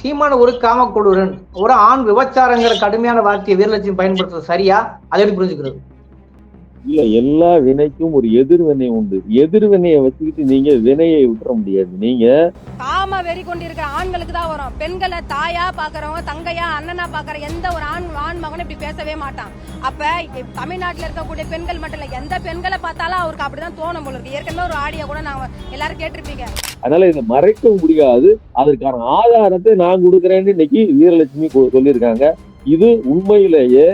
சீமான ஒரு காமக்கொடூரன் ஒரு ஆண் விபச்சாரங்கிற கடுமையான வார்த்தையை வீரலட்சுமி பயன்படுத்துறது சரியா? அதை எப்படி புரிஞ்சுக்கிறது? இல்ல எல்லா வினைக்கும் ஒரு எதிர்வினை உண்டு. எதிர்வினையை வச்சுக்கிட்டு நீங்க வினையை விட்டுற முடியாது. நீங்க காம வெறி கொண்டிருக்கிற ஆண்களுக்கு தான் வரும். பெண்களை தாயா பாக்குறவங்க தங்கையா அண்ணனா பாக்குற எந்த ஒரு ஆண் ஆண் மகனும் இப்படி பேசவே மாட்டான். அப்ப தமிழ்நாட்டுல இருக்கக்கூடிய பெண்கள் மட்டும் இல்ல எந்த பெண்களை பார்த்தாலும் அவருக்கு அப்படிதான் தோணும் போல இருக்கு. ஏற்கனவே ஒரு ஆடியோ கூட நாங்க எல்லாரும் கேட்டிருப்பீங்க. அதனால இதை மறைக்க முடியாது. அதற்கான ஆதாரத்தை நான் கொடுக்குறேன்னு இன்னைக்கு வீரலட்சுமி சொல்லியிருக்காங்க. இது உண்மையிலேயே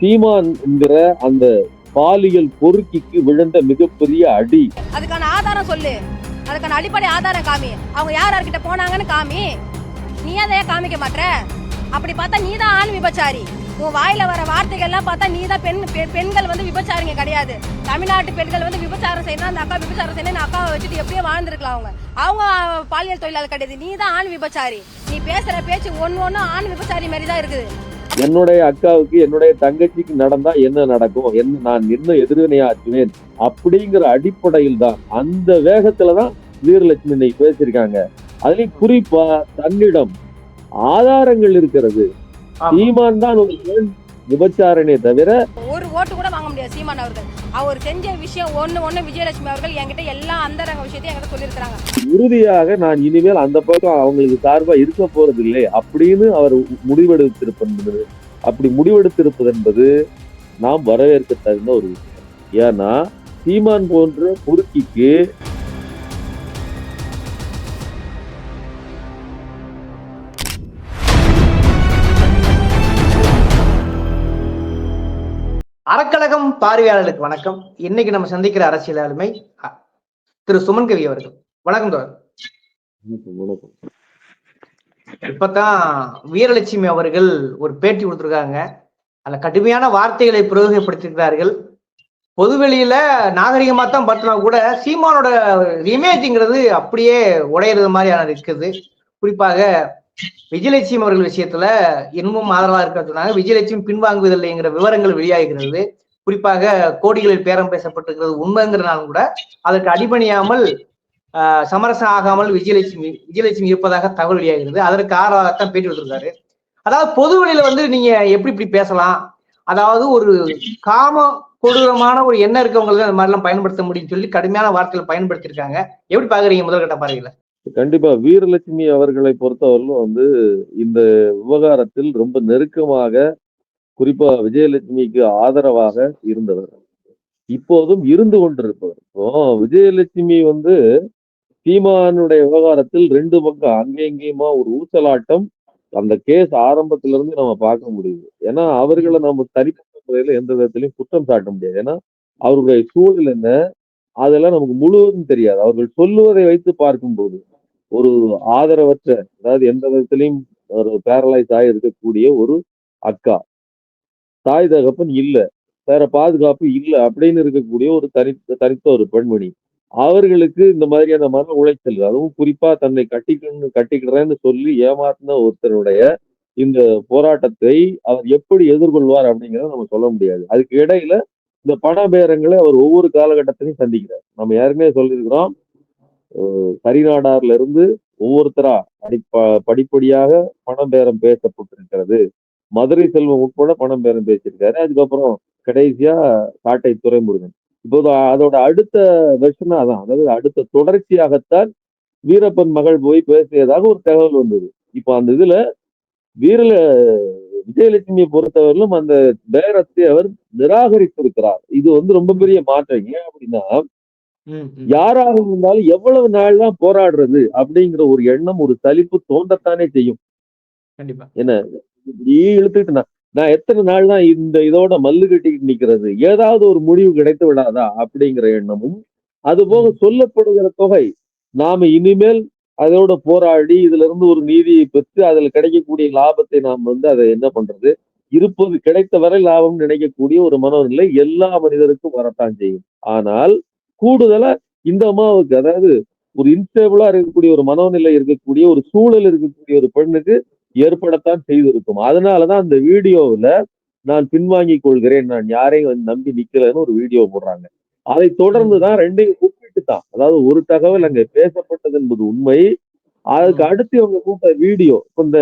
சீமான் என்கிற அந்த பாலியல் பொறுக்கிக்கு விழுந்த மிகப்பெரிய அடி. அதுக்கான ஆதாரம் சொல்லு. அதுக்கான அடிப்படை ஆதாரம் காமி. அவங்க யார் யார்கிட்ட போனாங்கன்னு காமி. நீ அதை ஏன் காமிக்க மாட்ற? அப்படி பார்த்தா நீ தான் ஆண் விபச்சாரி. உன் வாயில வர வார்த்தைகள்லாம் பார்த்தா நீ தான் பெண் பெ- பெண்கள் வந்து விபச்சாரிங்க கிடையாது. தமிழ்நாட்டு பெண்கள் வந்து விபச்சாரம் செய்யணும் அந்த அக்கா விபச்சாரம் செய்யணும் அக்காவை வச்சுட்டு எப்படியோ வாழ்ந்துருக்கலாம் அவங்க. அவங்க பாலியல் தொழிலாளர் கிடையாது. நீ தான் ஆண் விபச்சாரி. நீ பேசுற பேச்சு ஒன்னு ஒன்னு ஆண் விபச்சாரி மாதிரி தான் இருக்குது. என்னுடைய அக்காவுக்கு என்னுடைய தங்கச்சிக்கு நடந்தா என்ன நடக்கும்? என்ன நான் என்ன எதிர்வினையா ஆற்றுவேன் அப்படிங்கிற அடிப்படையில் தான் அந்த வேகத்துல தான் வீரலட்சுமி இன்னைக்கு பேசியிருக்காங்க. அதுலயும் குறிப்பா தன்னிடம் ஆதாரங்கள் இருக்கிறது. சீமான் தான் விபச்சாரனே தவிர ஒரு ஓட்டு கூட வாங்க முடியாது சீமான் அவர்கள். அவர் செஞ்ச விஷயம் ஒன்று ஒன்று விஜயலட்சுமி அவர்கள் என்கிட்ட எல்லா அந்தரங்க விஷயத்தையும் என்கிட்ட சொல்லியிருக்கிறாங்க. உறுதியாக நான் இனிமேல் அந்த பக்கம் அவங்களுக்கு சார்பாக இருக்க போறது இல்லை. அப்படின்னு அவர் முடிவெடுத்திருப்பது அப்படி முடிவெடுத்திருப்பது என்பது நாம் வரவேற்க தகுந்த ஒரு விஷயம். ஏன்னா சீமான் போன்ற குறுக்கிக்கு பார்வையாளர்களுக்கு வணக்கம். இன்னைக்கு நம்ம சந்திக்கிற அரசியல் ஆளுமை திரு சுமன் கவி அவர்கள். வணக்கம் தோழர். இப்பதான் வீரலட்சுமி அவர்கள் ஒரு பேட்டி கொடுத்திருக்காங்க. அதுல கடுமையான வார்த்தைகளை பிரயோகப்படுத்திருக்கிறார்கள் பொதுவெளியில நாகரிகமா தான் பார்த்தனா கூட சீமானோட இமேஜ்ங்கிறது அப்படியே உடையிறது மாதிரியான இருக்குது. குறிப்பாக விஜயலட்சுமி அவர்கள் விஷயத்துல இன்னமும் ஆதரவா இருக்கிறதுனால விஜயலட்சுமி பின்வாங்குவதில்லைங்கிற விவரங்கள் வெளியாகிறது. குறிப்பாக கோடிகளில் பேரம் பேசப்பட்டிருக்கிறது உண்மைங்கிறனாலும் கூட அதற்கு அடிபணியாமல் சமரசம் ஆகாமல் விஜயலட்சுமி விஜயலட்சுமி இருப்பதாக தகவல் வெளியாகிறது. அதற்கு ஆறாகத்தான் பேட்டி கொடுத்திருக்காரு. அதாவது பொது வழியில வந்து நீங்க எப்படி இப்படி பேசலாம்? அதாவது ஒரு காம கொடூரமான ஒரு எண்ணம் இருக்கவங்களுக்கு அந்த மாதிரி எல்லாம் பயன்படுத்த முடியும்னு சொல்லி கடுமையான வார்த்தைகள் பயன்படுத்தியிருக்காங்க. எப்படி பாக்குறீங்க முதல்கட்ட பார்வையில? கண்டிப்பா வீரலட்சுமி அவர்களை பொறுத்தவரையிலும் வந்து இந்த விவகாரத்தில் ரொம்ப நெருக்கமாக குறிப்பா விஜயலட்சுமிக்கு ஆதரவாக இருந்தவர். இப்போதும் இருந்து கொண்டிருப்பவர். இப்போ விஜயலட்சுமி வந்து சீமானுடைய விவகாரத்தில் ரெண்டு பக்கம் அங்கே இங்கேயுமா ஒரு ஊசலாட்டம் அந்த கேஸ் ஆரம்பத்துல இருந்து நம்ம பார்க்க முடியுது. ஏன்னா அவர்களை நம்ம தனிப்பட்ட முறையில எந்த விதத்திலையும் குற்றம் சாட்ட முடியாது. ஏன்னா அவருடைய சூழல் என்ன? அதெல்லாம் நமக்கு முழுவதும் தெரியாது. அவர்கள் சொல்லுவதை வைத்து பார்க்கும்போது ஒரு ஆதரவற்ற அதாவது எந்த விதத்திலையும் ஒரு பேரலைஸ் ஆகி இருக்கக்கூடிய ஒரு அக்கா. தாய் தகப்பன் இல்ல வேற பாதுகாப்பு இல்ல அப்படின்னு இருக்கக்கூடிய ஒரு தனி தனித்த ஒரு பெண்மணி. அவர்களுக்கு இந்த மாதிரியான மன உளைச்சல் அதுவும் குறிப்பா தன்னை கட்டிக்கணும் கட்டிக்கிறேன்னு சொல்லி ஏமாத்தின ஒருத்தருடைய இந்த போராட்டத்தை அவர் எப்படி எதிர்கொள்வார் அப்படிங்கிறத நம்ம சொல்ல முடியாது. அதுக்கு இடையில இந்த பண பேரங்களை அவர் ஒவ்வொரு காலகட்டத்திலையும் சந்திக்கிறார். நம்ம ஏற்கனவே சொல்லியிருக்கிறோம் சரிநாடார்ல இருந்து ஒவ்வொருத்தரா அடி படிப்படியாக பணம் பேரம் பேசப்பட்டிருக்கிறது. மதுரை செல்வம் உட்பட பணம் பேரம் பேசியிருக்காரு. அதுக்கப்புறம் கடைசியா காட்டை துறைமுருகன். இப்போது அதோட அடுத்த வெர்ஷனா தான் அதாவது அடுத்த தொடர்ச்சியாகத்தான் வீரப்பன் மகள் போய் பேசியதாக ஒரு தகவல் வந்தது. இப்போ அந்த இதுல வீரல விஜயலட்சுமியை பொறுத்தவரையிலும் அந்த பேரத்தை அவர் நிராகரித்திருக்கிறார். இது வந்து ரொம்ப பெரிய மாற்றம். ஏன் அப்படின்னா. யாராக இருந்தாலும் எவ்வளவு நாள் தான் போராடுறது அப்படிங்கிற ஒரு எண்ணம் ஒரு சலிப்பு தோன்றத்தானே செய்யும். கண்டிப்பா. இப்படி இழுத்துட்டு நான் நான் எத்தனை நாள் தான் இந்த இதோட மல்லு கட்டிக்கிட்டு நிக்கிறது? ஏதாவது ஒரு முடிவு கிடைத்து விடாதா? அப்படிங்கிற எண்ணமும் அது போக சொல்லப்படுகிற தொகை நாம இனிமேல் அதோட போராடி இதுல இருந்து ஒரு நீதியை பெற்று அதுல கிடைக்கக்கூடிய லாபத்தை நாம் வந்து அதை என்ன பண்றது? இருப்பது கிடைத்த வரை லாபம் நினைக்கக்கூடிய ஒரு மனோநிலை எல்லா மனிதருக்கும் வரத்தான் செய்யும். ஆனால் கூடுதலா இந்த அம்மாவுக்கு அதாவது ஒரு இன்ஸ்டேபிளா இருக்கக்கூடிய ஒரு மனோநிலை இருக்கக்கூடிய ஒரு சூழல் இருக்கக்கூடிய ஒரு பெண்ணுக்கு ஏற்படத்தான் செய்திருக்கும். அதனாலதான் அந்த வீடியோவுல நான் பின்வாங்கிக் கொள்கிறேன். நான் யாரையும் நம்பி நிக்கலன்னு ஒரு வீடியோ போடுறாங்க. அதை தொடர்ந்து தான் ரெண்டையும் ஒப்பிட்டு தான் அதாவது ஒரு தகவல் அங்க பேசப்பட்டது என்பது உண்மை. அதுக்கு அடுத்து இவங்க கூட்ட வீடியோ இந்த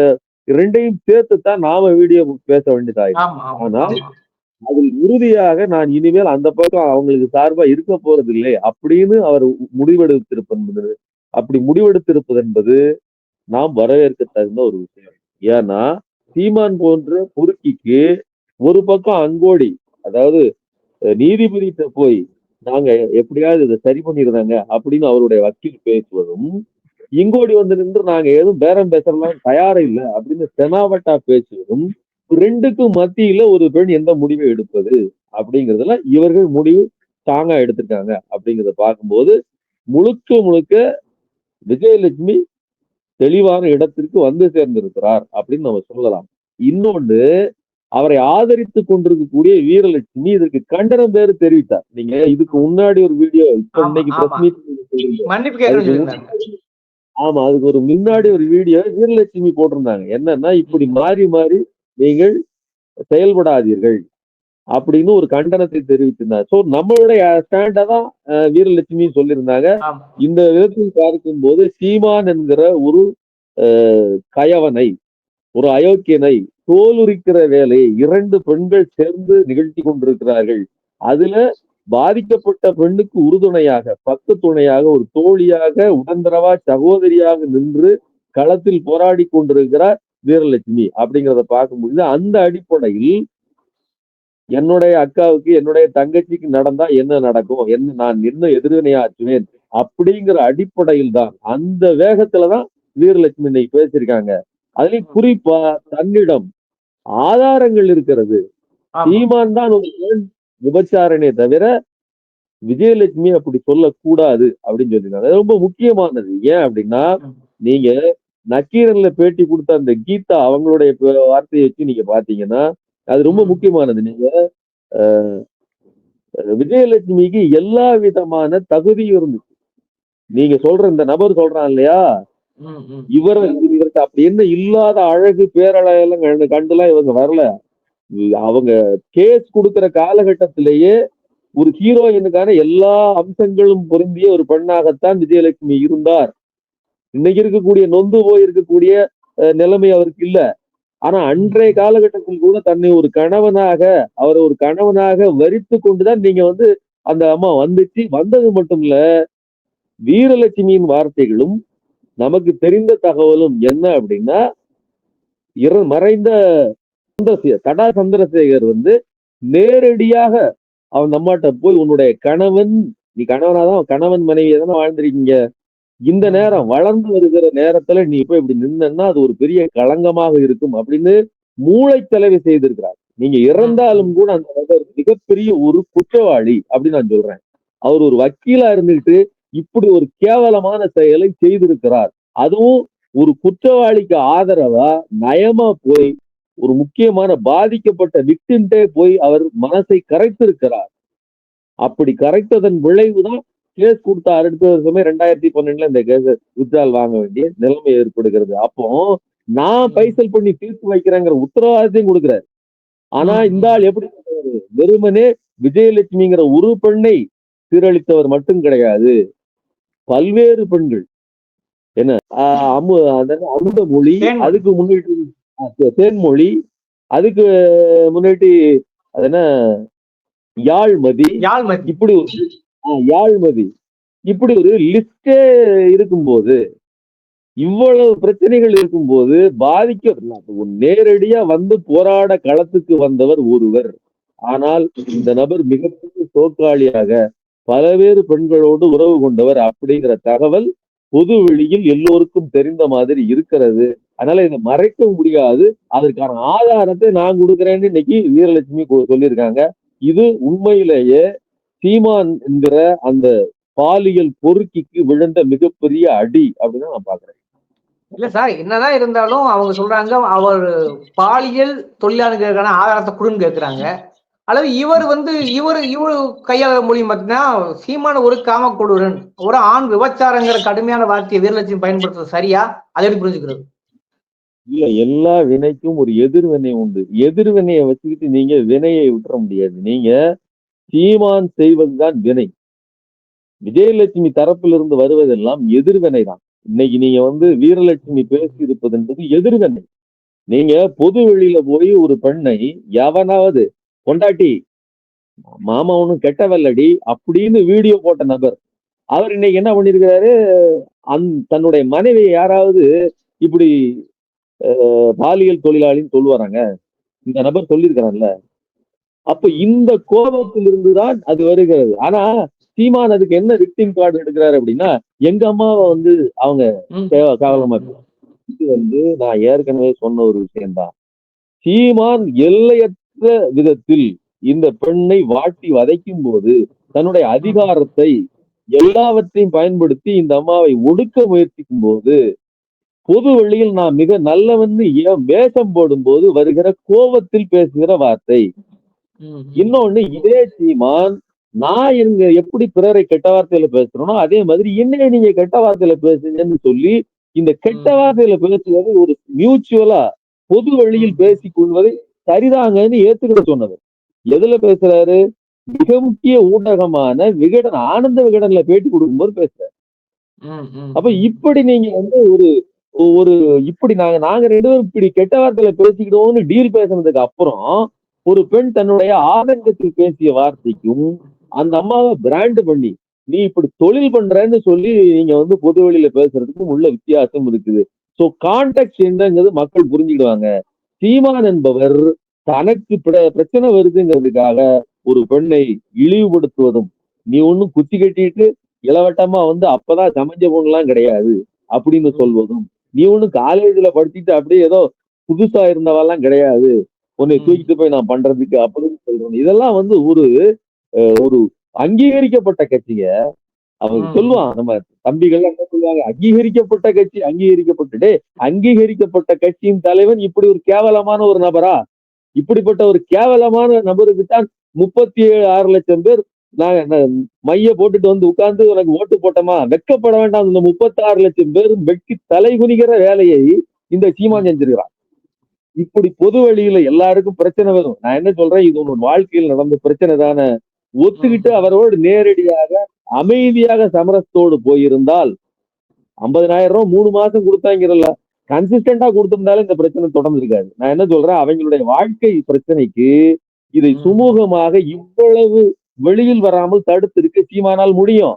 ரெண்டையும் சேர்த்து தான் நாம வீடியோ பேச வேண்டியதாயிருக்கு. ஆனா. அதில் உறுதியாக நான் இனிமேல் அந்த பக்கம் அவங்களுக்கு சார்பா இருக்க போறது இல்லை. அப்படின்னு அவர் முடிவெடுத்திருப்பது அப்படி முடிவெடுத்திருப்பது என்பது நாம் வரவேற்க தகுந்த ஒரு விஷயம். ஏன்னா சீமான் போன்ற குறுக்கிக்கு ஒரு பக்கம் அங்கோடி அதாவது அஹ், நீதிபதிகிட்ட போய் நாங்க எப்படியாவது இதை சரி பண்ணிடுறாங்க அப்படின்னு அவருடைய வக்கீல் பேசுவதும் இங்கோடி வந்து நின்று நாங்க எதுவும் பேரம் பேசலாம் தயாரா இல்லை அப்படின்னு தெனாவட்டா பேசுவதும் ரெண்டுக்கும் மத்தியில ஒரு பெண் எந்த முடிவை எடுப்பது அப்படிங்கறதுல இவர்கள் முடிவு ஸ்ட்ராங்கா எடுத்திருக்காங்க அப்படிங்கிறத பார்க்கும்போது முழுக்க முழுக்க விஜயலட்சுமி தெளிவான இடத்திற்கு வந்து சேர்ந்திருக்கிறார் அப்படின்னு நம்ம சொல்லலாம். இன்னொன்னு அவரை ஆதரித்து கொண்டிருக்கக்கூடிய வீரலட்சுமி இதற்கு கண்டனம் பேரு தெரிவித்தார். நீங்க இதுக்கு முன்னாடி ஒரு வீடியோ இப்ப இன்னைக்கு ஆமா அதுக்கு ஒரு முன்னாடி ஒரு வீடியோ வீரலட்சுமி போட்டிருந்தாங்க. என்னன்னா இப்படி மாறி மாறி நீங்கள் செயல்படாதீர்கள். அப்படின்னு ஒரு கண்டனத்தை தெரிவித்திருந்தார். சோ நம்மளுடைய ஸ்டாண்டை தான் வீரலட்சுமி சொல்லியிருந்தாங்க. இந்த விதத்தில் பார்க்கும்போது சீமான் என்கிற ஒரு கயவனை ஒரு அயோக்கியனை தோலுரிக்கிற வேலையை இரண்டு பெண்கள் சேர்ந்து நிகழ்த்தி கொண்டிருக்கிறார்கள். அதுல பாதிக்கப்பட்ட பெண்ணுக்கு உறுதுணையாக பக்க துணையாக ஒரு தோழியாக உடந்தரவா சகோதரியாக நின்று களத்தில் போராடி கொண்டிருக்கிறார் வீரலட்சுமி அப்படிங்கிறத பார்க்கும்போது அந்த அடிப்படையில் என்னுடைய அக்காவுக்கு என்னுடைய தங்கச்சிக்கு நடந்தா என்ன நடக்கும்? என்ன நான் என்ன எதிர்வினையாற்றுவேன் அப்படிங்கிற அடிப்படையில் தான் அந்த வேகத்துலதான் வீரலட்சுமி இன்னைக்கு பேசியிருக்காங்க. அதுலயும் குறிப்பா தன்னிடம் ஆதாரங்கள் இருக்கிறது. சீமான் தான் ஒரு விபச்சாரனே தவிர விஜயலட்சுமி அப்படி சொல்லக்கூடாது அப்படின்னு சொல்லியிருக்காங்க. அது ரொம்ப முக்கியமானது. ஏன் அப்படின்னா. நீங்க நக்கீரன்ல பேட்டி கொடுத்த அந்த கீதா அவங்களுடைய வார்த்தையை வச்சு நீங்க பாத்தீங்கன்னா அது ரொம்ப. முக்கியமானது. நீங்க விஜயலட்சுமிக்கு எல்லா விதமான தகுதியும் இருந்துச்சு. நீங்க சொல்ற இந்த நபர் சொல்றான் இல்லையா. இவர் இவருக்கு அப்படி என்ன இல்லாத அழகு பேரழகெல்லாம் கண்டு கண்டுலாம் இவங்க வரல. அவங்க கேஸ் கொடுக்கிற காலகட்டத்திலேயே ஒரு ஹீரோயினுக்கான எல்லா அம்சங்களும் பொருந்திய ஒரு பெண்ணாகத்தான் விஜயலட்சுமி இருந்தார். இன்னைக்கு இருக்கக்கூடிய நொந்து போய் இருக்கக்கூடிய நிலைமை அவருக்கு இல்ல. ஆனா அன்றைய காலகட்டத்தில் கூட தன்னை ஒரு கணவனாக அவரை ஒரு கணவனாக வரித்து கொண்டுதான் நீங்க வந்து அந்த அம்மா வந்துச்சு. வந்தது மட்டும் இல்ல வீரலட்சுமியின் வார்த்தைகளும் நமக்கு தெரிந்த தகவலும் என்ன அப்படின்னா இற மறைந்த சந்திரசேகர் தடா சந்திரசேகர் வந்து நேரடியாக அவன் நம்மாட்ட போய் உன்னுடைய கணவன் நீ கணவனாதான் கணவன் மனைவி எதனா வாழ்ந்திருக்கீங்க. இந்த நேரம் வளர்ந்து வருகிற நேரத்துல நீ போய் இப்படி நின்னா அது ஒரு பெரிய களங்கமாக இருக்கும் அப்படின்னு மூளைச்சலவை செய்திருக்கிறார். நீங்க இறந்தாலும் கூட அந்த மிகப்பெரிய ஒரு குற்றவாளி அப்படின்னு நான் சொல்றேன். அவர் ஒரு வக்கீலா இருந்துகிட்டு இப்படி ஒரு கேவலமான செயலை செய்திருக்கிறார். அதுவும் ஒரு குற்றவாளிக்கு ஆதரவா நயமா போய் ஒரு முக்கியமான பாதிக்கப்பட்ட விக்டிம்டே போய் அவர் மனசை கரைத்திருக்கிறார். அப்படி கரைத்ததன் விளைவுதான் கேஸ் கொடுத்த அடுத்த வருஷமே ரெண்டாயிரத்தி பன்னெண்டுல இந்த கேஸ் வித்ரால் வாங்க வேண்டிய நிலைமை ஏற்படுகிறது. அப்போ நான் பைசல் பண்ணி தீர்த்து வைக்கிறேங்கிற உத்தரவாதத்தையும் கொடுக்கிறார். ஆனா. இந்த ஆள் எப்படி வெறுமனே விஜயலட்சுமிங்கிற ஒரு பெண்ணை சீரழித்தவர் மட்டும் கிடையாது. பல்வேறு பெண்கள். என்ன? அமு அந்த அமுத மொழி. அதுக்கு முன்னிட்டு தேன்மொழி அதுக்கு முன்னாடி அது என்ன? யாழ்மதி. யாழ்மதி. இப்படி யாழ்மதி. இப்படி ஒரு லிஸ்டே இருக்கும்போது இவ்வளவு பிரச்சனைகள் இருக்கும்போது பாதிக்க நேரடியா வந்து போராட களத்துக்கு வந்தவர் ஒருவர். ஆனால் இந்த நபர் மிகப்பெரிய சோக்காளியாக பலவேறு பெண்களோடு உறவு கொண்டவர் அப்படிங்கிற தகவல் பொது வெளியில் எல்லோருக்கும் தெரிந்த மாதிரி இருக்கிறது. அதனால இதை மறைக்க முடியாது. அதற்கான ஆதாரத்தை நான் கொடுக்குறேன்னு இன்னைக்கு வீரலட்சுமி சொல்லியிருக்காங்க. இது உண்மையிலேயே சீமான் என்கிற அந்த பாலியல் பொறுக்கிக்கு விழுந்த மிகப்பெரிய அடி அப்படின்னு நான் பாக்குறேன் இல்ல சார் என்னதான் இருந்தாலும் அவங்க சொல்றாங்க அவர் பாலியல் தொழிலாளர்களுக்கான ஆதாரத்தை கொடுன்னு கேக்குறாங்க. அல்லது இவர் வந்து இவர் இவர் கையாள மொழியும் பார்த்தீங்கன்னா சீமான ஒரு காமக்கொடூரன் ஒரு ஆண் விபச்சாரங்கிற கடுமையான வார்த்தையை வீரலட்சுமி பயன்படுத்துறது சரியா? அதை எப்படி புரிஞ்சுக்கிறது? இல்ல எல்லா வினைக்கும் ஒரு எதிர்வினை உண்டு. எதிர்வினையை வச்சுக்கிட்டு நீங்க வினையை விட்டுற முடியாது. நீங்க சீமான் செய்வதுதான் வினை. விஜயலட்சுமி தரப்பிலிருந்து வருவதெல்லாம் எதிர்வினை தான் இன்னைக்கு நீங்க வந்து வீரலட்சுமி பேசி இருப்பது என்பது எதிர்வினை. நீங்க பொது வெளியில போய் ஒரு பெண்ணை எவனாவது கொண்டாட்டி மாமா கெட்ட கெட்டவல்லடி அப்படின்னு வீடியோ போட்ட நபர் அவர் இன்னைக்கு என்ன பண்ணிருக்கிறாரு அந் தன்னுடைய மனைவி யாராவது இப்படி பாலியல் தொழிலாளின்னு சொல்லுவாராங்க. இந்த நபர் சொல்லியிருக்கிறான்ல அப்ப இந்த கோபத்திலிருந்து தான் அது வருகிறது ஆனா சீமான் அதுக்கு என்ன விக்டிம் கார்டு எடுக்கிறாரு அப்படின்னா எங்க அம்மாவை வந்து அவங்க கேவலமா. இது வந்து நான் ஏற்கனவே சொன்ன ஒரு விஷயம்தான் சீமான் எல்லையற்ற விதத்தில் இந்த பெண்ணை வாட்டி வதைக்கும் போது தன்னுடைய அதிகாரத்தை எல்லாவற்றையும் பயன்படுத்தி இந்த அம்மாவை ஒடுக்க முயற்சிக்கும் போது பொது வெளியில் நான் மிக நல்லவன்னு ஏன் வேஷம் போடும்போது வருகிற கோபத்தில் பேசுகிற வார்த்தை. இன்னொன்னு இதே சீமான் நான் இங்க எப்படி பிறரை கெட்ட வார்த்தையில பேசுறேனோ அதே மாதிரி என்னைய நீங்க கெட்ட வார்த்தையில பேசுங்கன்னு சொல்லி இந்த கெட்ட. வார்த்தையில பேசுவது ஒரு மியூச்சுவலா பொது வழியில் பேசிக் கொள்வதை சரிதாங்கன்னு ஏத்துக்கிட சொன்னவர். எதுல பேசுறாரு? மிக முக்கிய ஊடகமான விகடன் ஆனந்த விகடன்ல பேட்டி கொடுக்கும்போது பேசுறாரு. அப்ப இப்படி நீங்க வந்து ஒரு ஒரு இப்படி நாங்க நாங்க ரெண்டு பேரும் இப்படி கெட்ட வார்த்தையில பேசிக்கிடுவோம்னு டீல் பேசுனதுக்கு அப்புறம் ஒரு பெண் தன்னுடைய ஆதங்கத்தில் பேசிய வார்த்தைக்கும் அந்த அம்மாவை பிராண்ட் பண்ணி நீ இப்படி தொழில் பண்றேன்னு சொல்லி நீங்க வந்து பொது வெளியில பேசுறதுக்கும் உள்ள வித்தியாசம் இருக்குது. சோ கான்டாக்ட் என்னங்கிறது மக்கள் புரிஞ்சுக்கிடுவாங்க. சீமான் என்பவர் தனக்கு பிர- பிரச்சனை வருதுங்கிறதுக்காக ஒரு பெண்ணை இழிவுபடுத்துவதும் நீ ஒண்ணும் குத்தி கட்டிட்டு இளவட்டமா வந்து அப்பதான் சமைஞ்ச பொண்ணுலாம் கிடையாது அப்படின்னு சொல்வதும் நீ ஒண்ணும் காலேஜ்ல படிச்சுட்டு அப்படியே ஏதோ புதுசா இருந்தவெல்லாம் கிடையாது. உன்னை. தூக்கிட்டு போய் நான் பண்றதுக்கு அப்படின்னு சொல்றோம் இதெல்லாம் வந்து ஒரு ஒரு அங்கீகரிக்கப்பட்ட கட்சிங்க. அவங்க. சொல்லுவான் நம்ம தம்பிகள் என்ன சொல்லுவாங்க? அங்கீகரிக்கப்பட்ட கட்சி அங்கீகரிக்கப்பட்டு அங்கீகரிக்கப்பட்ட கட்சியின் தலைவன் இப்படி ஒரு கேவலமான ஒரு நபரா? இப்படிப்பட்ட ஒரு கேவலமான நபருக்கு தான் முப்பத்தி ஏழு ஆறு லட்சம் பேர் நான் மைய போட்டுட்டு வந்து உட்கார்ந்து உனக்கு ஓட்டு போட்டோமா? வெக்கப்பட வேண்டாம். இந்த முப்பத்தி ஆறு லட்சம் பேரும் வெட்கி தலை குனிகிற வேலையை இந்த சீமான் செஞ்சிருக்கிறான். இப்படி பொது வழியில எல்லாருக்கும் பிரச்சனை வரும். நான் என்ன சொல்றேன்? இது உன் வாழ்க்கையில் நடந்த பிரச்சனை தானே. ஒத்துக்கிட்டு அவரோடு நேரடியாக அமைதியாக சமரசத்தோடு போயிருந்தால் ஐம்பதனாயிரம் ரூபாய் மூணு மாசம் கொடுத்தாங்கிறல்ல. கன்சிஸ்டண்டா கொடுத்திருந்தாலும் இந்த பிரச்சனை தொடர்ந்து இருக்காது நான் என்ன சொல்றேன்? அவங்களுடைய வாழ்க்கை பிரச்சனைக்கு இதை. சுமூகமாக இவ்வளவு வெளியில் வராமல் தடுத்திருக்க சீமானால் முடியும்.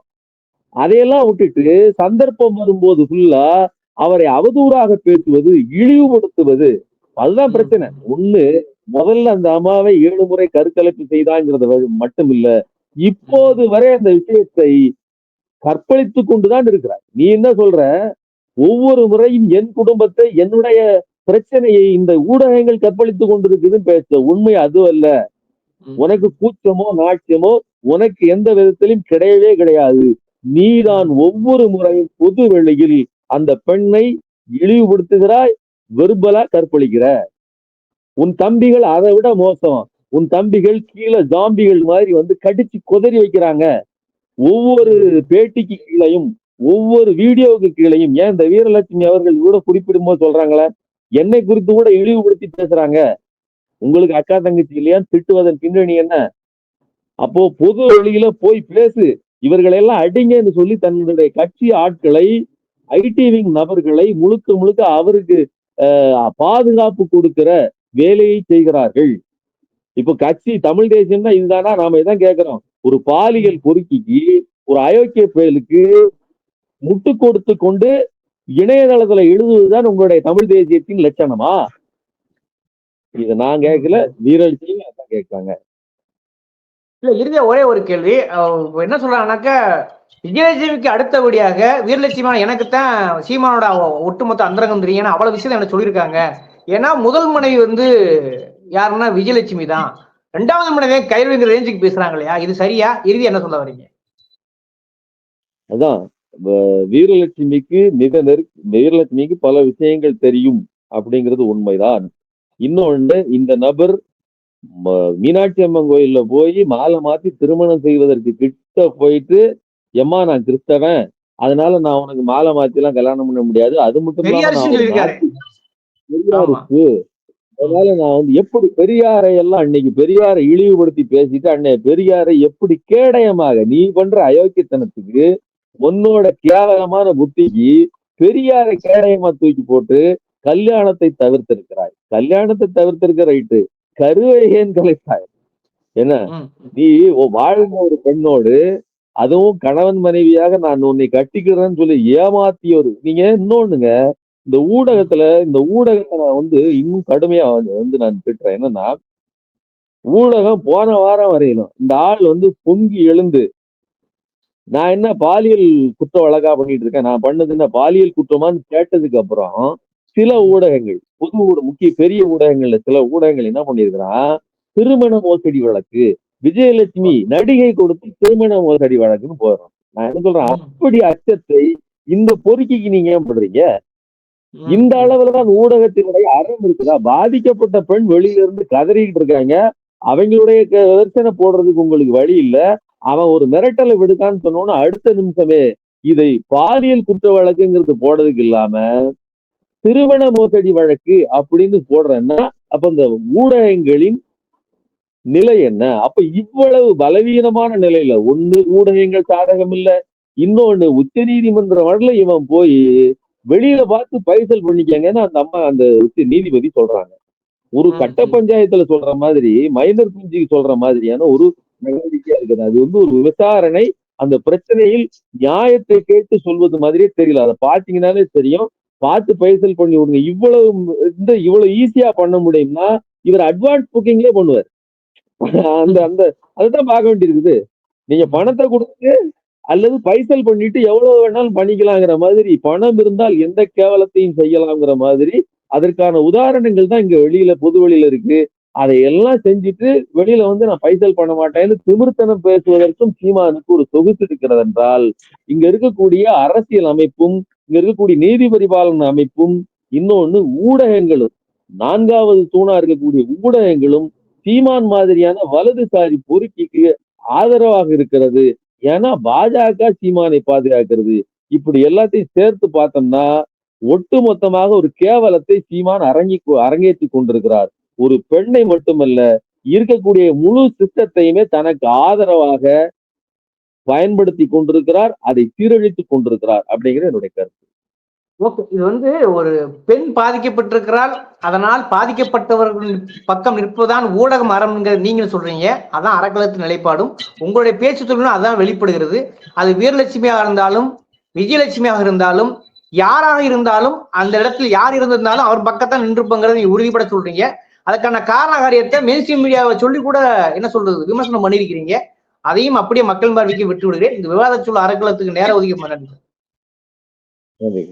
அதையெல்லாம் விட்டுட்டு சந்தர்ப்பம் வரும்போது ஃபுல்லா அவரை அவதூறாக பேசுவது இழிவுபடுத்துவது அதுதான் பிரச்சனை. ஒண்ணு முதல்ல அந்த அம்மாவை ஏழு முறை கருக்கலைப்பு செய்தாங்கிறது மட்டும் இல்ல இப்போது வரை அந்த விஷயத்தை கற்பழித்து கொண்டுதான் இருக்கிறார் நீ என்ன சொல்ற? ஒவ்வொரு முறையும் என் குடும்பத்தை என்னுடைய பிரச்சனையை இந்த ஊடகங்கள் கற்பழித்து கொண்டிருக்குதுன்னு பேச உண்மை அது அல்ல. உனக்கு கூச்சமோ நாட்சியமோ உனக்கு எந்த விதத்திலும் கிடையவே கிடையாது. நீதான் ஒவ்வொரு முறையும் பொது வெளியில் அந்த பெண்ணை இழிவுபடுத்துகிறாய் வெர்பலா கற்பழிக்கிற? உன் தம்பிகள் அதை விட மோசம். உன் தம்பிகள் கீழே ஜாம்பிகள் மாதிரி வந்து கடிச்சு குதறி வைக்கிறாங்க. ஒவ்வொரு பேட்டிக்கு கீழையும் ஒவ்வொரு வீடியோவுக்கு கீழையும் ஏன் இந்த வீரலட்சுமி அவர்கள் கூட குறிப்பிடும்போது சொல்றாங்களே? என்னை குறித்து கூட இழிவுபடுத்தி பேசுறாங்க. உங்களுக்கு அக்கா தங்கச்சி இல்லையான்னு திட்டுவதன் பின்னணி என்ன? அப்போ பொது வழியில போய் பேசு. இவர்களெல்லாம் அடிங்கன்னு சொல்லி தன்னுடைய கட்சி ஆட்களை ஐடி விங் நபர்களை முழுக்க முழுக்க அவருக்கு பாதுகாப்பு கொடுக்கிற வேலையை செய்கிறார்கள். இப்போ கட்சி தமிழ் தேசியம்னா இதுதானா? நாம இதான் கேட்கிறோம் ஒரு பாலியல் பொறுக்கிக்கு ஒரு அயோக்கிய பயலுக்கு முட்டு கொடுத்து கொண்டு இணையதளத்துல எழுதுவதுதான் உங்களுடைய தமிழ் தேசியத்தின் லட்சணமா? இத நான் கேட்கல வீரழிச்சியும் அதான் கேட்காங்க இல்ல இருந்த ஒரே ஒரு கேள்வி. என்ன சொல்றாங்கன்னாக்க விஜயலட்சுமிக்கு அடுத்தபடியாக வீரலட்சுமியான எனக்கு தான் சீமானோட ஒட்டுமொத்த அந்தரங்கம் தெரியும். ஏன்னா அவ்வளவு விஷயம் எனக்கு சொல்லியிருக்காங்க. ஏன்னா முதல் மனைவி வந்து யாருன்னா விஜயலட்சுமி தான். ரெண்டாவது மனைவி கைவிங்கிற ரேஞ்சுக்கு பேசுறாங்க இல்லையா? இது சரியா? இறுதி என்ன சொல்ல வரீங்க? அதான். வ- வீரலட்சுமிக்கு மிக நெருக் வீரலட்சுமிக்கு பல விஷயங்கள் தெரியும் அப்படிங்கிறது உண்மைதான். இன்னொன்னு இந்த நபர் ம- மீனாட்சி அம்மன் கோயில்ல போய் மாலை மாத்தி திருமணம் செய்வதற்கு கிட்ட போயிட்டு எம்மா நான் கிறிஸ்தவன். அதனால நான் உனக்கு மாலை மாத்தி எல்லாம் கல்யாணம் பண்ண முடியாது. அது மட்டும் பெரியாருக்கு அதனால நான் வந்து எப்படி பெரியாரை எல்லாம் அன்னைக்கு பெரியாரை இழிவுபடுத்தி பேசிட்டு அன்னை பெரியாரை எப்படி கேடயமாக நீ பண்ற அயோக்கியத்தனத்துக்கு உன்னோட கேவலமான புத்திக்கு பெரியாரை கேடயமா தூக்கி போட்டு கல்யாணத்தை தவிர்த்திருக்கிறாய். கல்யாணத்தை தவிர்த்திருக்க ரைட்டு. கருவை ஏன் கலைத்தாய். என்ன. நீ வாழ்ந்த ஒரு பெண்ணோடு அதுவும் கணவன் மனைவியாக நான் உன்னை கட்டிக்கிறேன்னு சொல்லி ஏமாத்திய ஒரு நீங்க இன்னொன்னுங்க இந்த ஊடகத்துல இந்த ஊடகத்தை நான் வந்து இன்னும் கடுமையா வந்து வந்து நான் திட்டுறேன். என்னன்னா ஊடகம் போன வாரம் வரையிலும் இந்த ஆள் வந்து பொங்கி எழுந்து நான் என்ன பாலியல் குற்ற வழக்கா பண்ணிட்டு இருக்கேன் நான் பண்ணது என்ன பாலியல் குற்றமான்னு கேட்டதுக்கு அப்புறம் சில ஊடகங்கள் பொது ஊட முக்கிய பெரிய ஊடகங்கள்ல சில ஊடகங்கள் என்ன பண்ணிருக்கிறான் திருமண மோசடி வழக்கு விஜயலட்சுமி நடிகை கொடுத்து திருமண மோசடி வழக்குன்னு போடுறோம். நான் என்ன சொல்றேன்? அப்படி அச்சத்தை இந்த பொறுக்கிக்கு நீங்க ஏன் பண்றீங்க. இந்த அளவுலதான் ஊடகத்தினுடைய அறம் இருக்குதா? பாதிக்கப்பட்ட பெண் வெளியில இருந்து கதறிக்கிட்டு இருக்காங்க. அவங்களுடைய விமர்சனை போடுறதுக்கு உங்களுக்கு வழி இல்ல. அவன் ஒரு மிரட்டலை விடுக்கான்னு சொன்னோன்னு அடுத்த நிமிஷமே இதை பாலியல் குற்ற வழக்குங்கிறது போடுறதுக்கு இல்லாம திருமண மோசடி வழக்கு அப்படின்னு போடுறேன்னா அப்ப இந்த ஊடகங்களின் நிலை என்ன? அப்ப இவ்வளவு பலவீனமான நிலையில ஒண்ணு ஊடகங்கள் சாதகம் இல்ல இன்னொன்னு உச்ச நீதிமன்றம் வரல இவன் போய் வெளியில பார்த்து பைசல் பண்ணிக்கங்கன்னு அந்த அம்மா அந்த உச்ச நீதிபதி சொல்றாங்க. ஒரு கட்ட. பஞ்சாயத்துல சொல்ற மாதிரி மைனர் குஞ்சுக்கு சொல்ற மாதிரியான ஒரு நடவடிக்கையா இருக்குது. அது வந்து ஒரு விசாரணை அந்த பிரச்சனையில் நியாயத்தை கேட்டு சொல்வது மாதிரியே தெரியல. அதை பாத்தீங்கன்னாலே தெரியும். பார்த்து பைசல் பண்ணி விடுங்க. இவ்வளவு இந்த இவ்வளவு ஈஸியா பண்ண முடியும்னா இவர் அட்வான்ஸ் புக்கிங்லேயே பண்ணுவார். அந்த அந்த அதுதான் பார்க்க வேண்டியிருக்குது. நீங்க பணத்தை கொடுத்து அல்லது பைசல் பண்ணிட்டு எவ்வளவு வேணாலும் பண்ணிக்கலாங்கிற மாதிரி பணம் இருந்தால் எந்த கேவலத்தையும் செய்யலாங்கிற மாதிரி அதற்கான உதாரணங்கள் தான் இங்க வெளியில பொது வெளியில இருக்கு. அதை எல்லாம் செஞ்சுட்டு வெளியில வந்து நான் பைசல் பண்ண மாட்டேன்னு திமிர்த்தனம் பேசுவதற்கும் சீமானுக்கு ஒரு சொகுசு இருக்கிறது என்றால் இங்க இருக்கக்கூடிய அரசியல் அமைப்பும் இங்க இருக்கக்கூடிய நீதி பரிபாலன அமைப்பும் இன்னொன்னு ஊடகங்களும் நான்காவது தூணா இருக்கக்கூடிய ஊடகங்களும் சீமான் மாதிரியான வலதுசாரி பொறுக்கிக்கு ஆதரவாக இருக்கிறது. ஏன்னா பாஜக சீமானை பாதுகாக்கிறது. இப்படி எல்லாத்தையும் சேர்த்து பார்த்தோம்னா ஒட்டு மொத்தமாக ஒரு கேவலத்தை சீமான் அரங்கி அரங்கேற்றி கொண்டிருக்கிறார். ஒரு பெண்ணை மட்டுமல்ல இருக்கக்கூடிய முழு சிஸ்டத்தையுமே தனக்கு ஆதரவாக பயன்படுத்தி கொண்டிருக்கிறார் அதை சீரழித்துக் கொண்டிருக்கிறார் அப்படிங்கிற என்னுடைய கருத்து. ஓகே இது வந்து ஒரு பெண் பாதிக்கப்பட்டிருக்கிறாள் அதனால் பாதிக்கப்பட்டவர்கள் பக்கம் நிற்பதுதான் ஊடகம் அறம்ங்கிறது நீங்கள் சொல்றீங்க. அதான் அறக்கலத்து நிலைப்பாடும். உங்களுடைய பேச்சு தொழிலும் அதான் வெளிப்படுகிறது. அது வீரலட்சுமியாக இருந்தாலும் விஜயலட்சுமியாக இருந்தாலும் யாராக இருந்தாலும் அந்த இடத்துல யார் இருந்திருந்தாலும் அவர் பக்கத்தான் நின்றுப்பங்கிறத நீங்க உறுதிப்பட சொல்றீங்க. அதுக்கான காரண காரியத்தை மெயின்ஸ்ட்ரீம் மீடியாவை சொல்லி கூட என்ன சொல்றது விமர்சனம் பண்ணியிருக்கிறீங்க. அதையும் அப்படியே மக்கள் பார்வைக்கு விட்டு விடுகிறேன் இந்த விவாத சொல்ல அறக்கலத்துக்கு நேரம் ஒதுக்கி நன்றி நன்றி.